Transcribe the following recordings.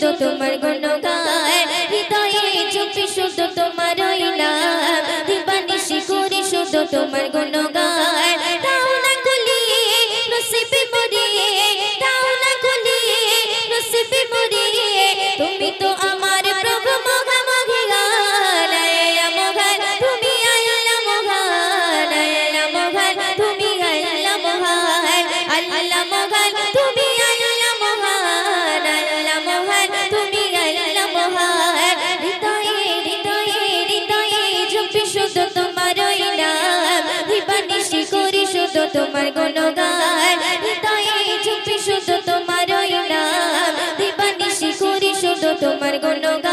শুদ্ধ তোমার গুণগান হৃদয়ে চোখে শুদ্ধ তোমার ওই নাম। দিবানিশি করে শুদ্ধ তোমার গুণ তোমার গুণগান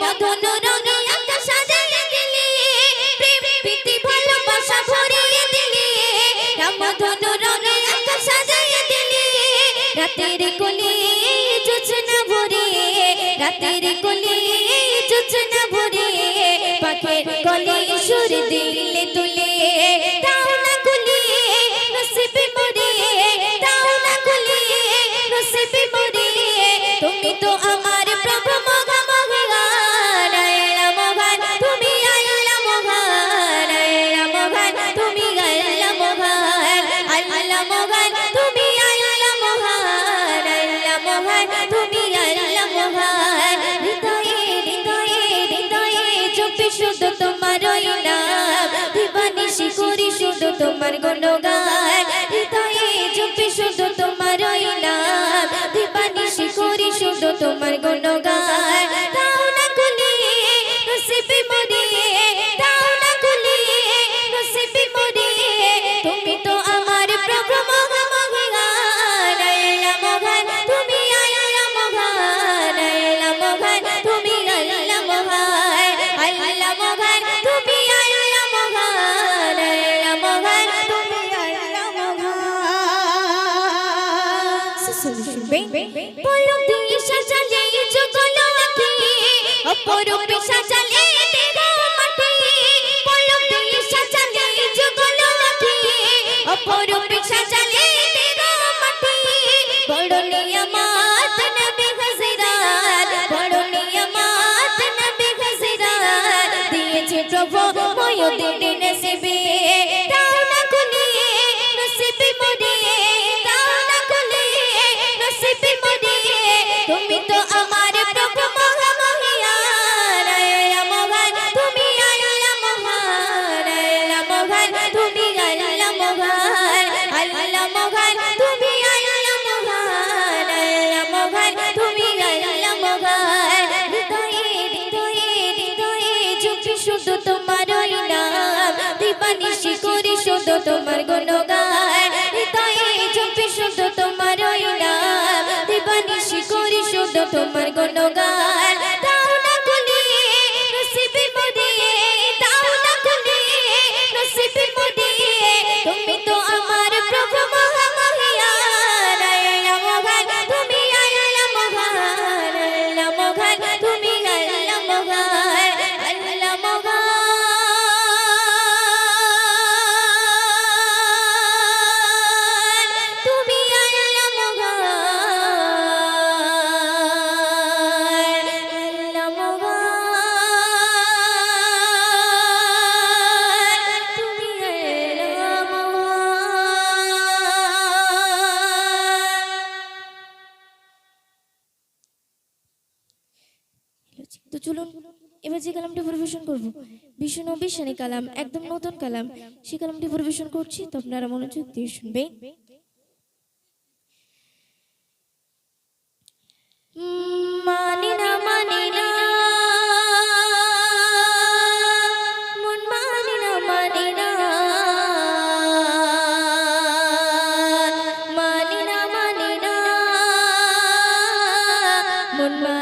মদন রঙে আকাশ সাজিয়ে দিলি প্রেম, প্রীতি, ভালোবাসা ভরিয়ে দিলি। মদন রঙে আকাশ সাজিয়ে দিলি রাতের কোলে জোছনা ভরে রাতের কোলে করি শুধু তোমার ওই নাম। দিবানিশি করি শুধু তোমার গুণগান। হৃদয়ে জপি শুধু তোমার ওই নাম। দিবানিশি করি শুধু তোমার গুণগান। দাও না কুলিয়ে bem, bem, bem, bem, bem, bem, bem, bem, bem, bem, bem, bem, bem, bem, bem, bem, bem, তোমার গুণগান তাই জপি শুধু তোমার ওই নাম। দিবানিশি করি শুধু তোমার গুণগান যে কালামটি পরিবেশন করব। বিশ্ব নবী সানি কালাম, একদম নতুন কালাম। সে কালামটি পরিবেশন করছি, তো আপনারা মনোযোগ দিয়ে শুনবেন। মানি না মানি না মন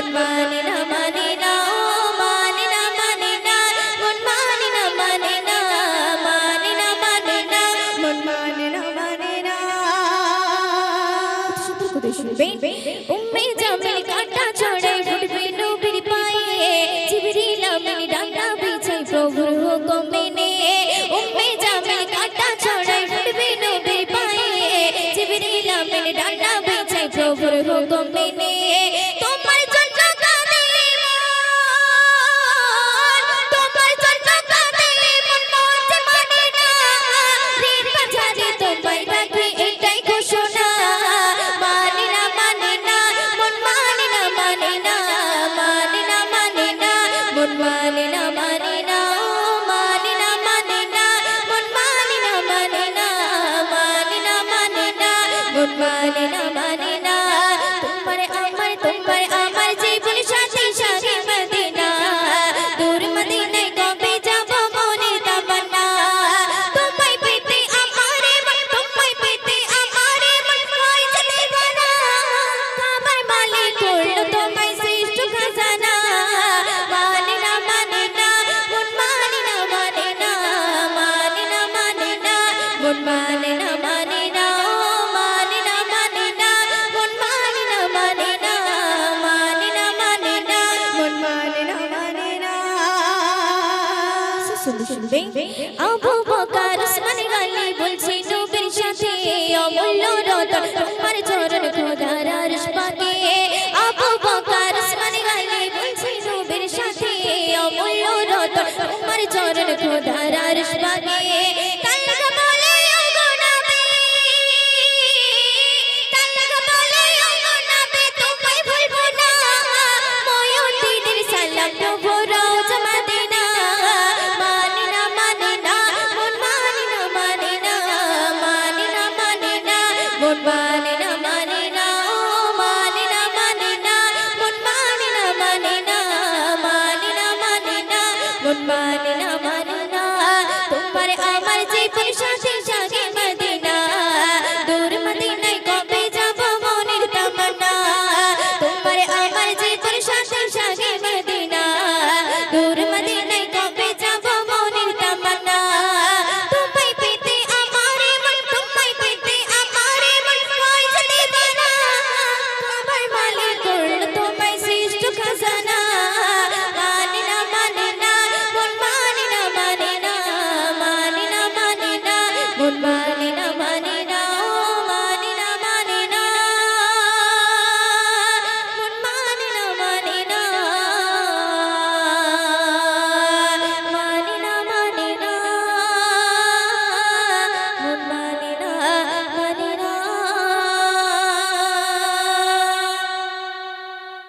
Don't mind it. I. শুনবে আবু বকর ওসমান গলি বলছে নবীর সাথে অমূল্য রতন তোমার চরণ খোদার আরশ পাকে আবু বকর ওসমান গলি বলছে নবীর সাথে অমূল্য রতন তোমার চরণ খোদার আরশ পাকে money.